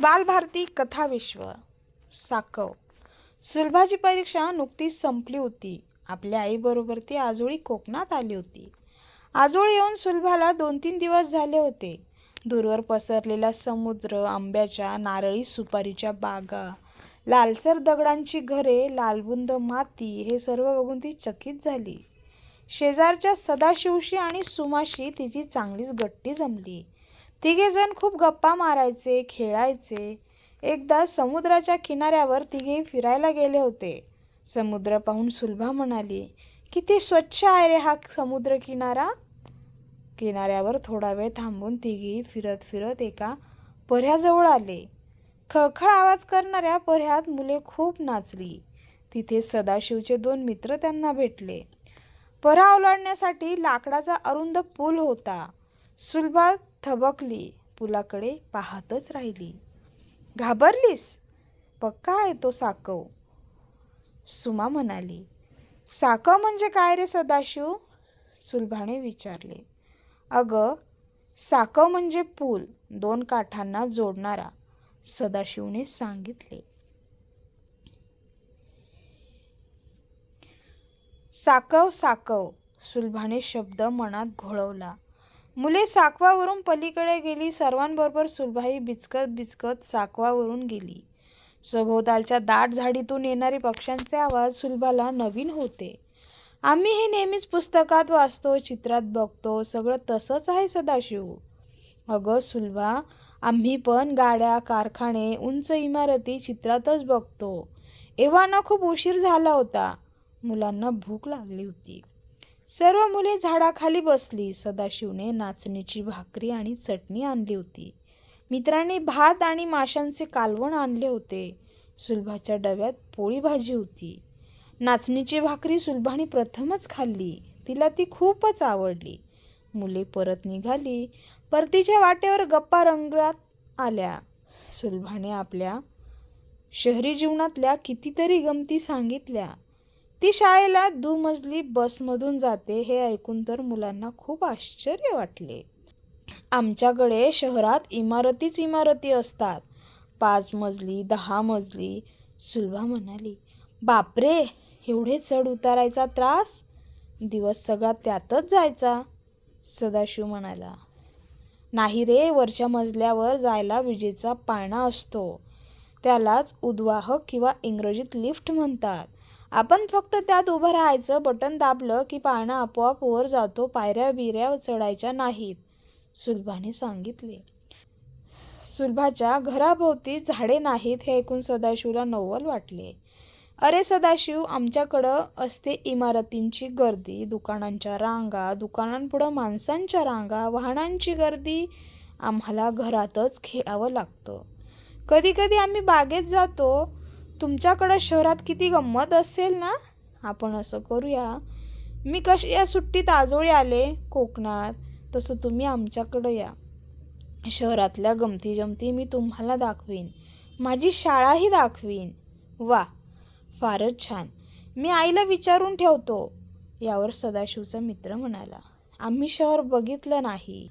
बालभारती कथाविश्व साकव. सुलभाची परीक्षा नुकतीच संपली होती. आपल्या आईबरोबर ती आजोळी कोकणात आली होती. आजोळी येऊन सुलभाला दोन तीन दिवस झाले होते. दूरवर पसरलेला समुद्र आंब्याच्या नारळी सुपारीच्या बागा लालसर दगडांची घरे लालबुंद माती हे सर्व बघून ती चकित झाली. शेजारच्या सदाशिवशी आणि सुमाशी तिची चांगलीच गट्टी जमली. तिघेजण खूप गप्पा मारायचे खेळायचे. एकदा समुद्राच्या किनाऱ्यावर तिघे फिरायला गेले होते. समुद्र पाहून सुलभा म्हणाली किती स्वच्छ आहे रे हा समुद्र किनारा? किनाऱ्यावर थोडा वेळ थांबून तिघी फिरत फिरत एका पर्ह्याजवळ आले. खळखळ आवाज करणाऱ्या पर्ह्यात मुले खूप नाचली. तिथे सदाशिवचे दोन मित्र त्यांना भेटले. पर्हा ओलांडण्यासाठी लाकडाचा अरुंद पूल होता. सुलभा थबकली पुलाकडे पाहतच राहिली. घाबरलीस? पक्का आहे तो साकव. सुमा म्हणाली. साकव म्हणजे काय रे सदाशिव? सुलभाने विचारले. अगं साकव म्हणजे पूल दोन काठांना जोडणारा सदाशिवने सांगितले. साकव साकव सुलभाने शब्द मनात घोळवला. मुले साकवावरून पलीकडे गेली सर्वांबरोबर सुलभाई बिचकत बिचकत साकवावरून गेली. सभोवतालच्या दाट झाडीतून येणारे पक्ष्यांचे आवाज सुलभाला नवीन होते. आम्ही हे नेहमीच पुस्तकात वाचतो चित्रात बघतो सगळं तसंच आहे सदाशिव. अगं सुलभा आम्ही पण गाड्या कारखाने उंच इमारती चित्रातच बघतो. एव्हा ना खूप उशीर झाला होता. मुलांना भूक लागली होती. सर्व मुले झाडाखाली बसली. सदाशिवने नाचणीची भाकरी आणि चटणी आणली होती. मित्रांनी भात आणि माशांचे कालवण आणले होते. सुलभाच्या डब्यात पोळी भाजी होती. नाचणीची भाकरी सुलभाने प्रथमच खाल्ली. तिला ती खूपच आवडली. मुले परत निघाली. परतीच्या वाटेवर गप्पा रंगात आल्या. सुलभाने आपल्या शहरी जीवनातल्या कितीतरी गमती सांगितल्या. ती शाळेला दुमजली बसमधून जाते हे ऐकून तर मुलांना खूप आश्चर्य वाटले. आमच्याकडे शहरात इमारतीच इमारती असतात. पाच मजली दहा मजली. सुलभा म्हणाली बापरे एवढे चढ उतारायचा त्रास? दिवस सगळा त्यातच जायचा. सदाशिव म्हणाला नाही रे वरच्या मजल्यावर जायला विजेचा पाळणा असतो. त्यालाच उद्वाहक किंवा इंग्रजीत लिफ्ट म्हणतात. आपण फक्त त्यात उभं राहायचं बटन दाबलं की पाळणा आपोआप वर जातो पायऱ्या बिऱ्या चढायच्या नाहीत सुलभाने सांगितले. सुलभाच्या घराभोवती झाडे नाहीत हे ऐकून सदाशिवला नवल वाटले. अरे सदाशिव आमच्याकडं असते इमारतींची गर्दी दुकानांच्या रांगा दुकानांपुढं माणसांच्या रांगा वाहनांची गर्दी आम्हाला घरातच खेळावं लागतं. कधी कधी आम्ही बागेत जातो तुमच्याकडं शहरात किती गंमत असेल ना? आपण असं करूया. मी कशी या सुट्टीत आजोळी आले? कोकणात. तसं तुम्ही आमच्याकडं या. शहरातल्या गमती जमती मी तुम्हाला दाखवीन. माझी शाळाही दाखवीन. वा फारच छान. मी आईला विचारून ठेवतो. यावर सदाशिवचा मित्र म्हणाला आम्ही शहर बघितलं नाही.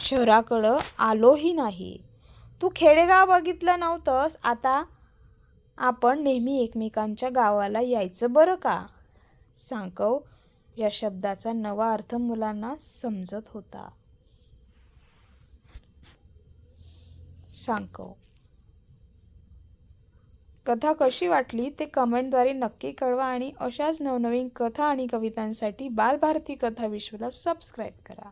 शहराकडं आलोही नाही. तू खेडेगाव बघितलं नव्हतंस. आता आपण नेहमी एकमेकांच्या गावाला यायचं बरं का? सांकव या शब्दाचा नवा अर्थ मुलांना समजत होता. सांकव कथा कशी वाटली ते कमेंटद्वारे नक्की कळवा आणि अशाच नवनवीन कथा आणि कवितांसाठी बालभारती कथा विश्वला सबस्क्राईब करा.